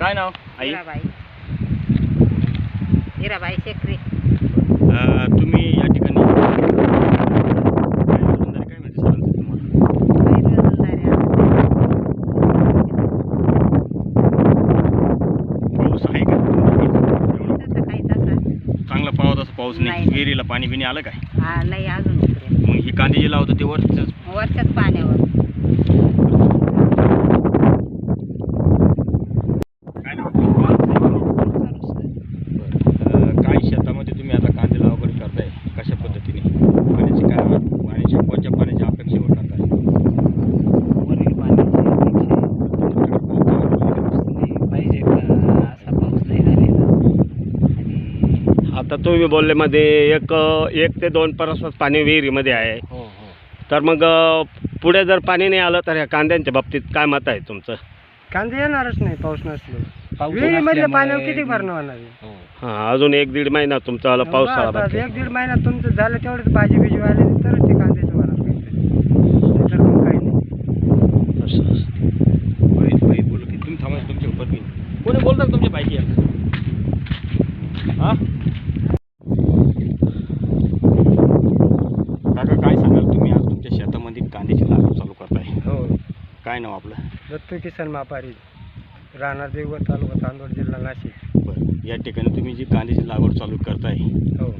काय नाव? आई? हिराबाई. हिराबाई शेकरी. अ, तुम्ही या ठिकाणी काय रोजंदारी काय मिळते सरांचं तुम्हाला. पाऊस आहे का? एवढा? चांगला पावत असं पाऊस नाही. नाही. विहिरीला पाणी बिणी आलं काय? नाही अजून. मग ही कांदे जे लावतो ते वरच वरच्याच पाण्यावर काय नाव अ, काय शेतामध्ये तुम्ही आता कांदे लागवड करताय कशा पद्धतीने पाण्याची काय पाण्याची कोणत्या पाण्याची अपेक्षेवर करताय वरील पाण्याची अपेक्षा पाहिजे का असा पाऊस नाही झालेला आणि आता तुम्ही बोलले मध्ये एक एक ते दोन परसच पाणी विहिरीमध्ये आहे. हो हो. तर मग पुढे जर पाणी नाही आलं तर ह्या कांद्यांच्या बाबतीत काय मत आहे तुमचं? कांदे येणारच नाही पाऊस नसलो. पाऊस विहिरीमधल्या पाण्यावर किती भरणं होणार? आहे? हो. हां अजून एक दीड महिना तुमचा वाला बस, बाकी बस, आहे. एक दीड महिना तुमचं झालं तेवढंच भाजी बिजी आले तरच ते कांद्याचं होणार काहीतरी नाहीतर मग काही नाही. असं तुम्ही थांबा तुमच्या मी कोणी बोलतात तुमच्या बाईकी हा काका काय सांगाल तुम्ही आज तुमच्या शेतामध्ये कांद्याची लागवड चालू करताय हो काय नाव आपलं? दत्तू किसन मापारी राहणार देवगड तालुका चांदोड जिल्हा नाशिक. बरं. या ठिकाणी तुम्ही जी कांद्याची लागवड चालू करताय. हो.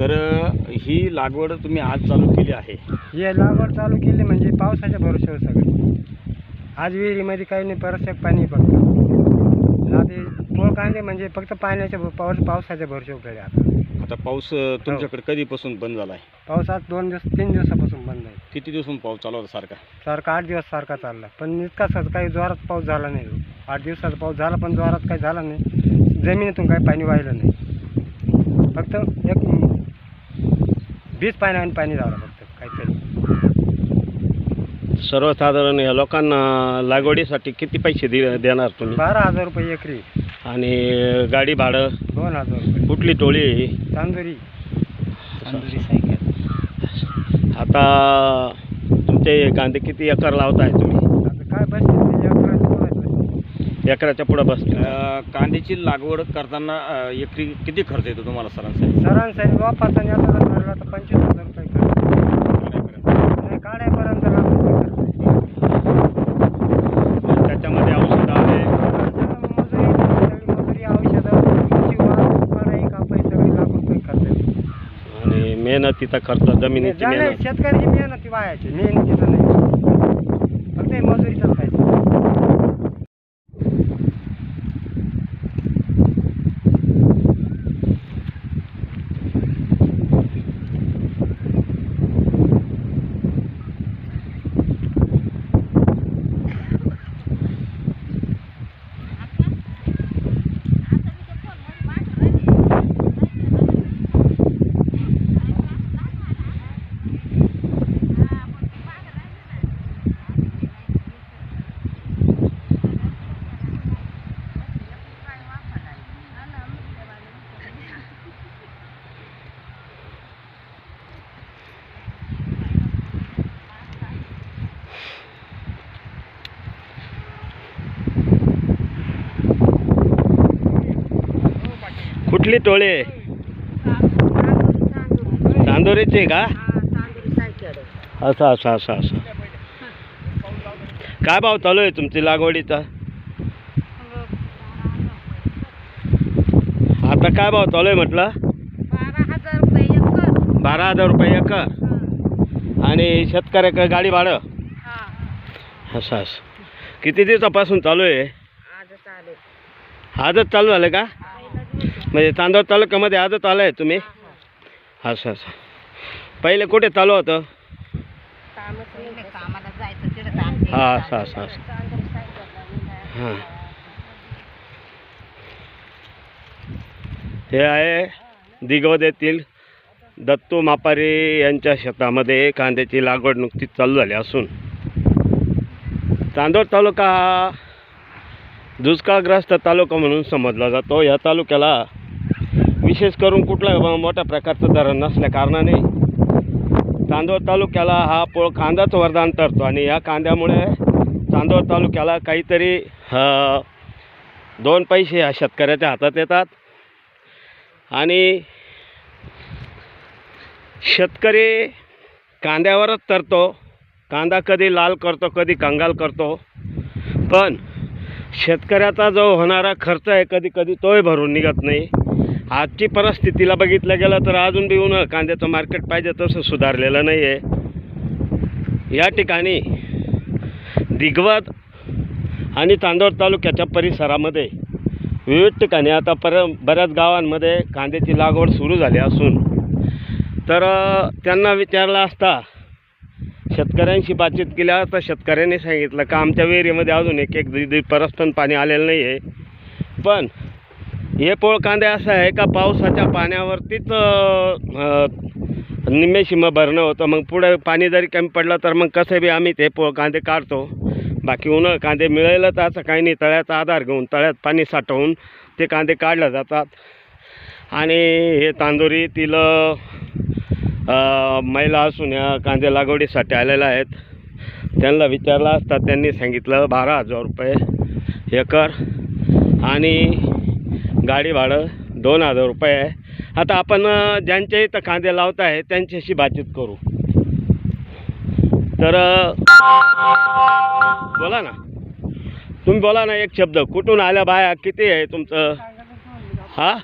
तर अ, ही लागवड तुम्ही आज चालू केली आहे. हे लागवड चालू केली म्हणजे पावसाच्या भरोश्यावर सगळं. आज विहिरीमध्ये काही नाही परसक पाणी फक्त. आता पोळ कांदे म्हणजे फक्त पाण्याच्या भो- पाऊस पावसाच्या भरोश्यावर आहे आता. आता पाऊस अ, तुमच्याकडे कधीपासून बंद झाला आहे पाऊस आज दोन दिवस तीन दिवसापासून बंद आहे. किती दिवसांपासून पाऊस चालू होता सारखा? सारखा आठ दिवस सारखा चालला पण इतका सहज काही जोरात पाऊस झाला नाही. आठ दिवसाचा पाऊस झाला पण जोरात काही झाला नाही. जमिनीतून काही पाणी वाहिलं नाही. फक्त एक बीज पाण्याने पाणी झालं फक्त काहीतरी. सर्वसाधारण या लोकांना लागवडीसाठी किती पैसे दे देणार तुम्ही? बारा हजार रुपये एकरी. आणि गाडी भाडं? दोन हजार रुपये. कुठली टोळी आहे ही? तांदुरी तंदुरी सायकल. आता तुमचे कांदे किती एकर लावताय तुम्ही? आता काय बसते? एकराच्या पुढं बसते अ, कांद्याची लागवड करताना अ, एकरी किती खर्च येतो तुम्हाला सरांसाठी? सरांसाठी वापस आणि आता जर धरला तर पंचवीस हजार रुपये खर्च नाही काढायपर्यंत लाख रुपये खर्च त्याच्यामध्ये औषध आले मजुरी सगळी मजुरी औषधं तुमची वाहतूक काढाई कापाई सगळी लाख रुपये खर्च येतो. आणि मेहनतीचा खर्च जमिनीची झालंय, मेहनत. शेतकऱ्याची मेहनती वायाची मेहनतीचं नाही. फक्त हे मजुरीचं खायचं कुठली टोळी आहे? चांदोरीची का? असं असं असं असं. काय भाव चालू आहे तुमची लागवडीचा? आता काय भाव चालू आहे म्हटलं? बारा हजार रुपये एकर. एकर आणि शेतकऱ्याकडे गाडी भाडं? हा असं असं. किती दिवसापासून चालू आहे? आजच चालू झालं का? म्हणजे चांदोर तालुक्यामध्ये आजच आलं आहे तुम्ही? असं असं. पहिले कुठे चालू होतं? कामच हा असं असं असं. हां. हे आहे दिगवद येथील दत्तू मापारी यांच्या शेतामध्ये कांद्याची लागवड नुकतीच चालू झाली असून. चांदोड तालुका हा दुष्काळग्रस्त तालुका म्हणून समजला जातो. या तालुक्याला विशेष करून कुठला मोठ्या प्रकारचं धरण नसल्या कारणाने चांदोड तालुक्याला हा पोळ कांदाच वरदान ठरतो आणि या कांद्यामुळे चांदोड तालुक्याला काहीतरी दोन पैसे ह्या शेतकऱ्याच्या हातात येतात. आणि शेतकरी कांद्यावरच तरतो कांदा कधी लाल करतो कधी कंगाल करतो. पण शेतकऱ्याचा जो होणारा खर्च आहे कधी कधी तोही भरून निघत नाही. आजची परिस्थितीला बघितलं गेलं तर अजून बी कांद्याचं मार्केट पाहिजे तसं सुधारलेलं नाही आहे या ठिकाणी दिग्वत आणि चांदोड तालुक्याच्या परिसरामध्ये विविध ठिकाणी आता पर बऱ्याच गावांमध्ये कांद्याची लागवड सुरू झाली असून तर त्यांना विचारलं असता शेतकऱ्यांशी बातचीत केल्या तर शेतकऱ्यांनी सांगितलं का आमच्या विहिरीमध्ये अजून एक एक दीड परस पण पाणी आलेलं नाही आहे पण हे पोळ कांदे असं आहे का पावसाच्या पाण्यावरतीच निम्मेशिम निम्मे भरणं होतं. मग पुढे पाणी जरी कमी पडलं तर मग कसं बी आम्ही ते पोळ कांदे काढतो. बाकी उन्हाळ कांदे मिळेलच असं काही नाही. तळ्याचा आधार घेऊन तळ्यात पाणी साठवून ते कांदे काढले जातात. आणि हे तांदुरी तिल महिला असून या कांदे लागवडीसाठी आलेल्या आहेत. त्यांना विचारलं असता त्यांनी सांगितलं बारा हजार रुपये एकर. आणि गाडी भाडं दोन हजार रुपये आहे. आता आपण ज्यांच्या इथं कांदे लावत आहे त्यांच्याशी बातचीत करू. तर बोला ना. तुम्ही बोला ना एक शब्द. कुठून आल्या बाया? किती आहे तुमचं? हा?